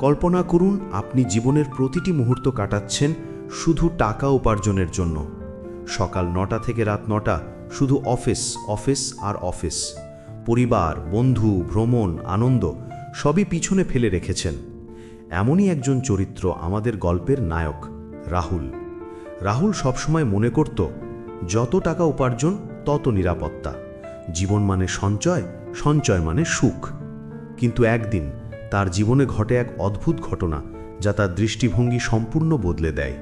কল্পনা করুন, আপনি জীবনের প্রতিটি মুহূর্ত কাটাচ্ছেন শুধু টাকা উপার্জনের জন্য। সকাল নটা থেকে রাত নটা শুধু অফিস অফিস আর অফিস। পরিবার, বন্ধু, ভ্রমণ, আনন্দ সবই পিছনে ফেলে রেখেছেন। এমনই একজন চরিত্র আমাদের গল্পের নায়ক, রাহুল। রাহুল সবসময় মনে করত, যত টাকা উপার্জন, তত নিরাপত্তা। জীবন মানে সঞ্চয় সঞ্চয় মানে সুখ। কিন্তু একদিন তার জীবনে ঘটে এক অদ্ভুত ঘটনা যা তার দৃষ্টিভঙ্গি সম্পূর্ণ বদলে দেয়।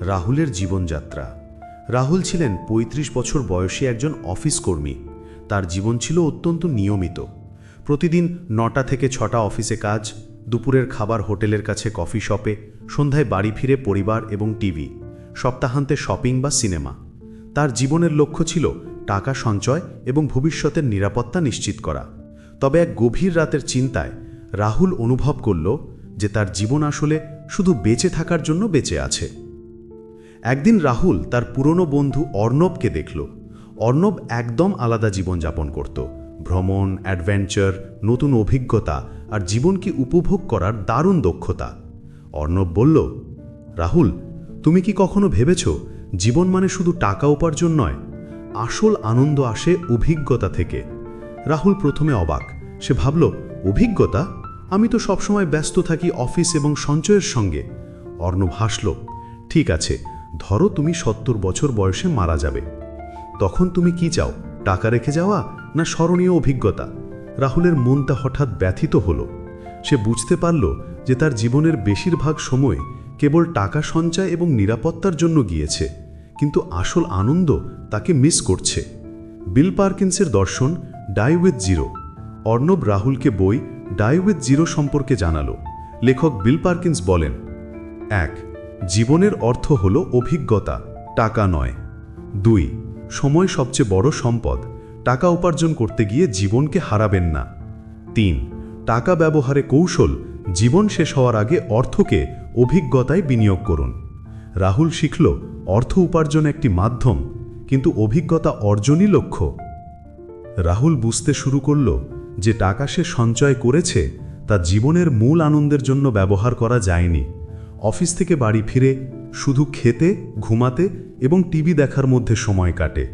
রাহুলের জীবনযাত্রা। রাহুল ছিলেন ৩৫ বছর বয়সী একজন অফিস কর্মী। তার জীবন ছিল অত্যন্ত নিয়মিত। প্রতিদিন নটা থেকে ছটা অফিসে কাজ, দুপুরের খাবার হোটেলের কাছে কফি শপে, সন্ধ্যায় বাড়ি ফিরে পরিবার এবং টিভি, সপ্তাহান্তে শপিং বা সিনেমা। তার জীবনের লক্ষ্য ছিল টাকা সঞ্চয় এবং ভবিষ্যতের নিরাপত্তা নিশ্চিত করা। তবে এক গভীর রাতের চিন্তায় রাহুল অনুভব করল যে তার জীবন আসলে শুধু বেঁচে থাকার জন্য বেঁচে আছে। একদিন রাহুল তার পুরনো বন্ধু অর্ণবকে দেখল। অর্ণব একদম আলাদা জীবনযাপন করত। ভ্রমণ, অ্যাডভেঞ্চার, নতুন অভিজ্ঞতা আর জীবনকে উপভোগ করার দারুণ দক্ষতা। অর্ণব বলল, রাহুল, তুমি কি কখনো ভেবেছ জীবন মানে শুধু টাকা উপার্জন নয়? আসল আনন্দ আসে অভিজ্ঞতা থেকে। রাহুল প্রথমে অবাক। সে ভাবল, অভিজ্ঞতা? আমি তো সবসময় ব্যস্ত থাকি অফিস এবং সঞ্চয়ের সঙ্গে। অর্ণব হাসল, ঠিক আছে, ধরো তুমি সত্তর বছর বয়সে মারা যাবে। তখন তুমি কি চাও, টাকা রেখে যাওয়া না স্মরণীয় অভিজ্ঞতা? রাহুলের মনটা হঠাৎ ব্যথিত হলো। সে বুঝতে পারল যে তার জীবনের বেশিরভাগ সময় কেবল টাকা সঞ্চয় এবং নিরাপত্তার জন্য গিয়েছে, কিন্তু আসল আনন্দ তাকে মিস করছে। বিল পার্কিন্সের দর্শন, ডাই উইথ জিরো। অর্ণব রাহুলকে বই ডাই উইথ জিরো সম্পর্কে জানালো। লেখক বিল পার্কিন্স বলেন, এক, জীবনের অর্থ হল অভিজ্ঞতা, টাকা নয়। দুই, সময় সবচেয়ে বড় সম্পদ, টাকা উপার্জন করতে গিয়ে জীবনকে হারাবেন না। তিন, টাকা ব্যবহারে কৌশল, জীবন শেষ হওয়ার আগে অর্থকে অভিজ্ঞতায় বিনিয়োগ করুন। রাহুল শিখল, অর্থ উপার্জন একটি মাধ্যম, কিন্তু অভিজ্ঞতা অর্জনই লক্ষ্য। রাহুল বুঝতে শুরু করল যে টাকা সে সঞ্চয় করেছে, তা জীবনের মূল আনন্দের জন্য ব্যবহার করা যায়নি। অফিস থেকে বাড়ি ফিরে শুধু খেতে, ঘুমাতে এবং টিভি দেখার মধ্যে সময় কাটে।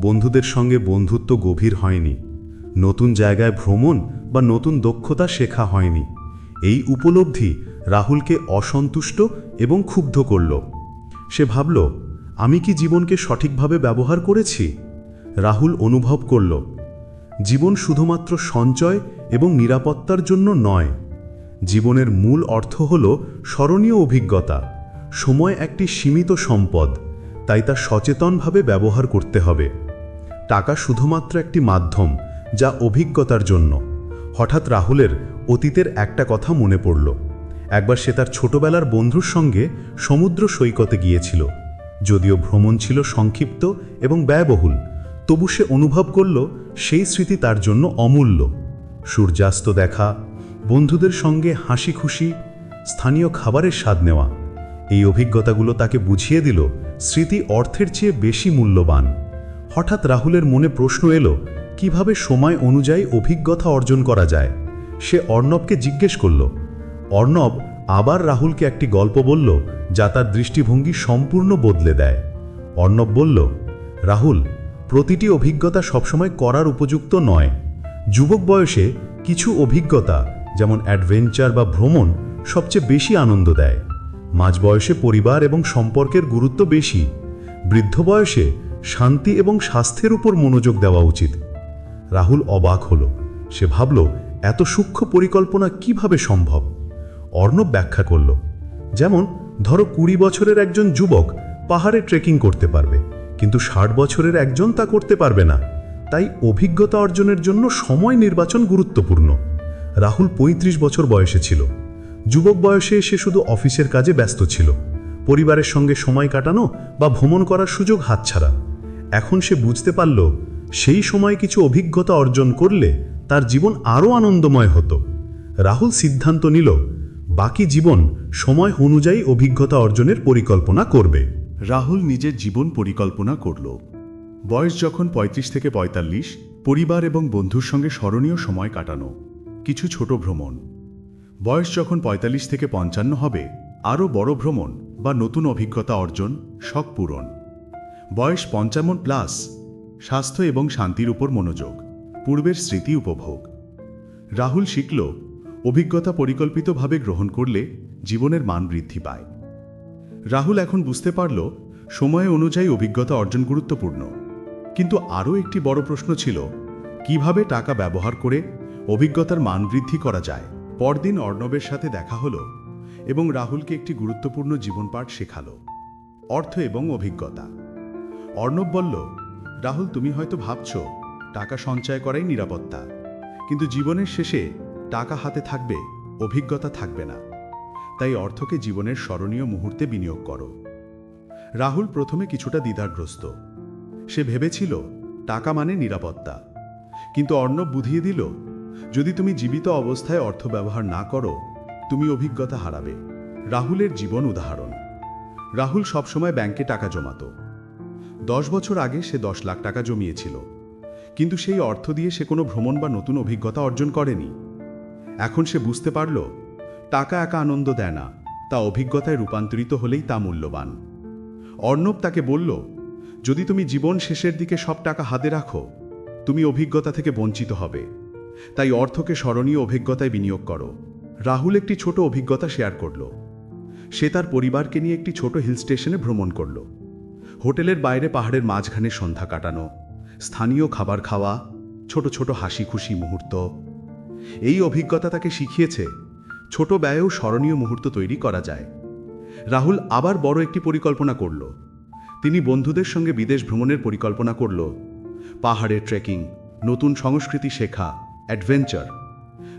বন্ধুদের সঙ্গে বন্ধুত্ব গভীর হয়নি। নতুন জায়গায় ভ্রমণ বা নতুন দক্ষতা শেখা হয়নি। এই উপলব্ধি রাহুলকে অসন্তুষ্ট এবং ক্ষুব্ধ করল। সে ভাবল, আমি কি জীবনকে সঠিকভাবে ব্যবহার করেছি? রাহুল অনুভব করল জীবন শুধুমাত্র সঞ্চয় এবং নিরাপত্তার জন্য নয়। জীবনের মূল অর্থ হল স্মরণীয় অভিজ্ঞতা। সময় একটি সীমিত সম্পদ, তাই তা সচেতনভাবে ব্যবহার করতে হবে। টাকা শুধুমাত্র একটি মাধ্যম, যা অভিজ্ঞতার জন্য। হঠাৎ রাহুলের অতীতের একটা কথা মনে পড়ল। একবার সে তার ছোটবেলার বন্ধুর সঙ্গে সমুদ্র সৈকতে গিয়েছিল। যদিও ভ্রমণ ছিল সংক্ষিপ্ত এবং ব্যয়বহুল তবু সে অনুভব করল, সেই স্মৃতি তার জন্য অমূল্য। সূর্যাস্ত দেখা, বন্ধুদের সঙ্গে হাসি খুশি, স্থানীয় খাবারের স্বাদ নেওয়া, এই অভিজ্ঞতাগুলো তাকে বুঝিয়ে দিল স্মৃতি অর্থের চেয়ে বেশি মূল্যবান। হঠাৎ রাহুলের মনে প্রশ্ন এলো, কীভাবে সময় অনুযায়ী অভিজ্ঞতা অর্জন করা যায়? সে অর্ণবকে জিজ্ঞেস করল। অর্ণব আবার রাহুলকে একটি গল্প বলল, যা তার দৃষ্টিভঙ্গি সম্পূর্ণ বদলে দেয়। অর্ণব বলল, রাহুল প্রতিটি অভিজ্ঞতা সবসময় করার উপযুক্ত নয়। যুবক বয়সে কিছু অভিজ্ঞতা, যেমন অ্যাডভেঞ্চার বা ভ্রমণ, সবচেয়ে বেশি আনন্দ দেয়। মাঝ বয়সে পরিবার এবং সম্পর্কের গুরুত্ব বেশি। বৃদ্ধ বয়সে শান্তি এবং স্বাস্থ্যের উপর মনোযোগ দেওয়া উচিত। রাহুল অবাক হল। সে ভাবল, এত সূক্ষ্ম পরিকল্পনা কীভাবে সম্ভব? অর্ণব ব্যাখ্যা করল, যেমন, ধরো কুড়ি বছরের একজন যুবক পাহাড়ে ট্রেকিং করতে পারবে। কিন্তু ষাট বছরের একজন তা করতে পারবে না। তাই অভিজ্ঞতা অর্জনের জন্য সময় নির্বাচন গুরুত্বপূর্ণ। রাহুল ৩৫ বছর বয়সে ছিল। যুবক বয়সে সে শুধু অফিসের কাজে ব্যস্ত ছিল। পরিবারের সঙ্গে সময় কাটানো বা ভ্রমণ করার সুযোগ হাতছাড়া। এখন সে বুঝতে পারল, সেই সময় কিছু অভিজ্ঞতা অর্জন করলে তার জীবন আরও আনন্দময় হতো। রাহুল সিদ্ধান্ত নিল, বাকি জীবন সময় অনুযায়ী অভিজ্ঞতা অর্জনের পরিকল্পনা করবে। রাহুল নিজের জীবন পরিকল্পনা করল। বয়স যখন ৩৫ থেকে ৪৫ পরিবার এবং বন্ধুর সঙ্গে স্মরণীয় সময় কাটানো। কিছু ছোট ভ্রমণ। বয়স যখন ৪৫ থেকে পঞ্চান্ন হবে, আরও বড় ভ্রমণ বা নতুন অভিজ্ঞতা অর্জন, শখ পূরণ। বয়স পঞ্চান্ন প্লাস স্বাস্থ্য এবং শান্তির উপর মনোযোগ, পূর্বের স্মৃতি উপভোগ। রাহুল শিখল, অভিজ্ঞতা পরিকল্পিতভাবে গ্রহণ করলে জীবনের মান বৃদ্ধি পায়। রাহুল এখন বুঝতে পারল সময় অনুযায়ী অভিজ্ঞতা অর্জন গুরুত্বপূর্ণ। কিন্তু আরও একটি বড় প্রশ্ন ছিল, কীভাবে টাকা ব্যবহার করে অভিজ্ঞতার মান বৃদ্ধি করা যায়? পরদিন অর্ণবের সাথে দেখা হলো এবং রাহুলকে একটি গুরুত্বপূর্ণ জীবন পাঠ শেখালো, অর্থ এবং অভিজ্ঞতা। অর্ণব বলল, রাহুল, তুমি হয়তো ভাবছ, টাকা সঞ্চয় করাই নিরাপত্তা। কিন্তু জীবনের শেষে টাকা হাতে থাকবে, অভিজ্ঞতা থাকবে না। তাই অর্থকে জীবনের স্মরণীয় মুহূর্তে বিনিয়োগ করো। রাহুল প্রথমে কিছুটা দ্বিধাগ্রস্ত। সে ভেবেছিল, টাকা মানে নিরাপত্তা। কিন্তু অর্ণব বুঝিয়ে দিল, যদি তুমি জীবিত অবস্থায় অর্থ ব্যবহার না করো, তুমি অভিজ্ঞতা হারাবে। রাহুলের জীবন উদাহরণ। রাহুল সবসময় ব্যাংকে টাকা জমাতো। দশ বছর আগে সে দশ লাখ টাকা জমিয়েছিল। কিন্তু সেই অর্থ দিয়ে সে কোনো ভ্রমণ বা নতুন অভিজ্ঞতা অর্জন করেনি। এখন সে বুঝতে পারল টাকা একা আনন্দ দেয় না, তা অভিজ্ঞতায় রূপান্তরিত হলেই তা মূল্যবান। অর্ণব তাকে বলল, যদি তুমি জীবন শেষের দিকে সব টাকা হাতে রাখো, তুমি অভিজ্ঞতা থেকে বঞ্চিত হবে। তাই অর্থকে স্মরণীয় অভিজ্ঞতায় বিনিয়োগ করো। রাহুল একটি ছোট অভিজ্ঞতা শেয়ার করল। সে তার পরিবারকে নিয়ে একটি ছোট হিল স্টেশনে ভ্রমণ করল। হোটেলের বাইরে পাহাড়ের মাঝখানে সন্ধ্যা কাটানো, স্থানীয় খাবার খাওয়া, ছোট ছোট হাসি খুশি মুহূর্ত। এই অভিজ্ঞতা তাকে শিখিয়েছে ছোট ব্যয়েও স্মরণীয় মুহূর্ত তৈরি করা যায়। রাহুল আবার বড় একটি পরিকল্পনা করল। তিনি বন্ধুদের সঙ্গে বিদেশ ভ্রমণের পরিকল্পনা করল। পাহাড়ে ট্রেকিং নতুন সংস্কৃতি শেখা অ্যাডভেঞ্চার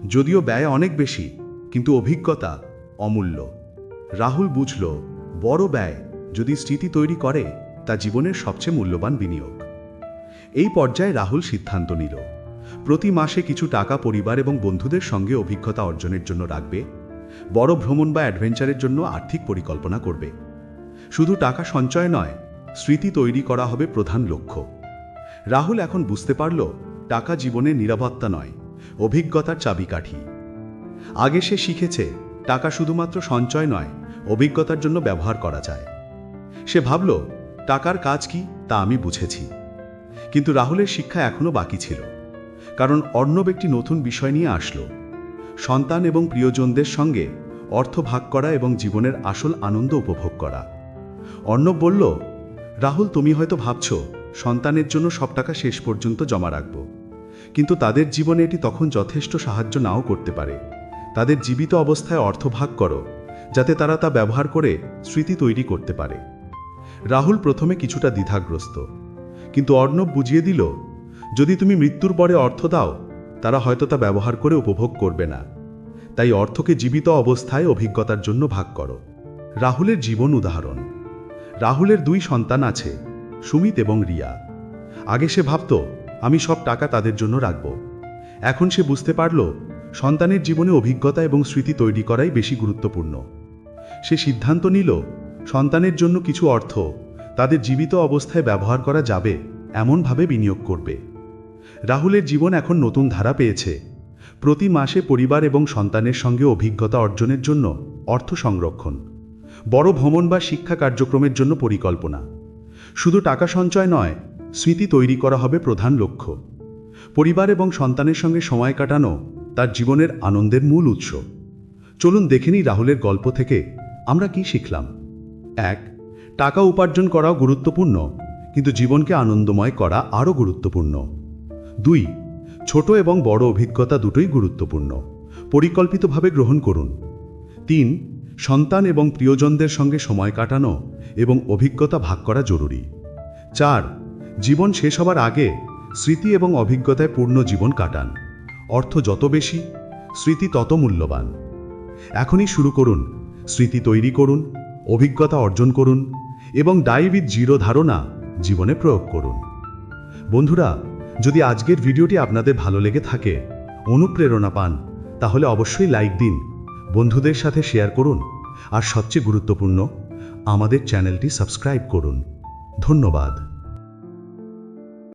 যদিও ব্যয় অনেক বেশি, কিন্তু অভিজ্ঞতা অমূল্য। রাহুল বুঝল, বড় ব্যয় যদি স্মৃতি তৈরি করে, তা জীবনের সবচেয়ে মূল্যবান বিনিয়োগ। এই পর্যায়ে রাহুল সিদ্ধান্ত নিল। প্রতি মাসে কিছু টাকা পরিবার এবং বন্ধুদের সঙ্গে অভিজ্ঞতা অর্জনের জন্য রাখবে, বড় ভ্রমণ বা অ্যাডভেঞ্চারের জন্য আর্থিক পরিকল্পনা করবে। শুধু টাকা সঞ্চয় নয়, স্মৃতি তৈরি করা হবে প্রধান লক্ষ্য। রাহুল এখন বুঝতে পারল, টাকা জীবনের নিরাপত্তা নয়, অভিজ্ঞতার চাবিকাঠি। আগে সে শিখেছে, টাকা শুধুমাত্র সঞ্চয় নয়, অভিজ্ঞতার জন্য ব্যবহার করা যায়। সে ভাবল, টাকার কাজ কি, তা আমি বুঝেছি। কিন্তু রাহুলের শিক্ষা এখনও বাকি ছিল। কারণ অর্ণব একটি নতুন বিষয় নিয়ে আসলো। সন্তান এবং প্রিয়জনদের সঙ্গে অর্থ ভাগ করা এবং জীবনের আসল আনন্দ উপভোগ করা। অর্ণব বলল, রাহুল, তুমি হয়তো ভাবছ, সন্তানের জন্য সব টাকা শেষ পর্যন্ত জমা রাখব। কিন্তু তাদের জীবনে এটি তখন যথেষ্ট সাহায্য নাও করতে পারে। তাদের জীবিত অবস্থায় অর্থ ভাগ করো, যাতে তারা তা ব্যবহার করে স্মৃতি তৈরি করতে পারে। রাহুল প্রথমে কিছুটা দ্বিধাগ্রস্ত, কিন্তু অর্ণব বুঝিয়ে দিল যদি তুমি মৃত্যুর পরে অর্থ দাও, তারা হয়তো তা ব্যবহার করে উপভোগ করবে না। তাই অর্থকে জীবিত অবস্থায় অভিজ্ঞতার জন্য ভাগ করো। রাহুলের জীবন উদাহরণ। রাহুলের দুই সন্তান আছে, সুমিত এবং রিয়া। আগে সে ভাবত, আমি সব টাকা তাদের জন্য রাখব। এখন সে বুঝতে পারল, সন্তানের জীবনে অভিজ্ঞতা এবং স্মৃতি তৈরি করাই বেশি গুরুত্বপূর্ণ। সে সিদ্ধান্ত নিল, সন্তানের জন্য কিছু অর্থ তাদের জীবিত অবস্থায় ব্যবহার করা যাবে, এমনভাবে বিনিয়োগ করবে। রাহুলের জীবন এখন নতুন ধারা পেয়েছে। প্রতি মাসে পরিবার এবং সন্তানের সঙ্গে অভিজ্ঞতা অর্জনের জন্য অর্থ সংরক্ষণ। বড় ভ্রমণ বা শিক্ষা কার্যক্রমের জন্য পরিকল্পনা। শুধু টাকা সঞ্চয় নয়, স্মৃতি তৈরি করা হবে প্রধান লক্ষ্য। পরিবার এবং সন্তানের সঙ্গে সময় কাটানো তার জীবনের আনন্দের মূল উৎস। চলুন দেখে নিই রাহুলের গল্প থেকে আমরা কি শিখলাম। এক, টাকা উপার্জন করাও গুরুত্বপূর্ণ, কিন্তু জীবনকে আনন্দময় করা আরও গুরুত্বপূর্ণ। দুই, ছোট এবং বড় অভিজ্ঞতা দুটোই গুরুত্বপূর্ণ। পরিকল্পিতভাবে গ্রহণ করুন। তিন, সন্তান এবং প্রিয়জনদের সঙ্গে সময় কাটানো এবং অভিজ্ঞতা ভাগ করা জরুরি। চার, জীবন শেষ হবার আগে স্মৃতি এবং অভিজ্ঞতায় পূর্ণ জীবন কাটান। অর্থ যত বেশি, স্মৃতি তত মূল্যবান। এখনই শুরু করুন, স্মৃতি তৈরি করুন, অভিজ্ঞতা অর্জন করুন এবং ডাই উইথ জিরো ধারণা জীবনে প্রয়োগ করুন। বন্ধুরা যদি আজকের ভিডিওটি আপনাদের ভালো লেগে থাকে, অনুপ্রেরণা পান, তাহলে অবশ্যই লাইক দিন, বন্ধুদের সাথে শেয়ার করুন, আর সবচেয়ে গুরুত্বপূর্ণ, আমাদের চ্যানেলটি সাবস্ক্রাইব করুন। ধন্যবাদ।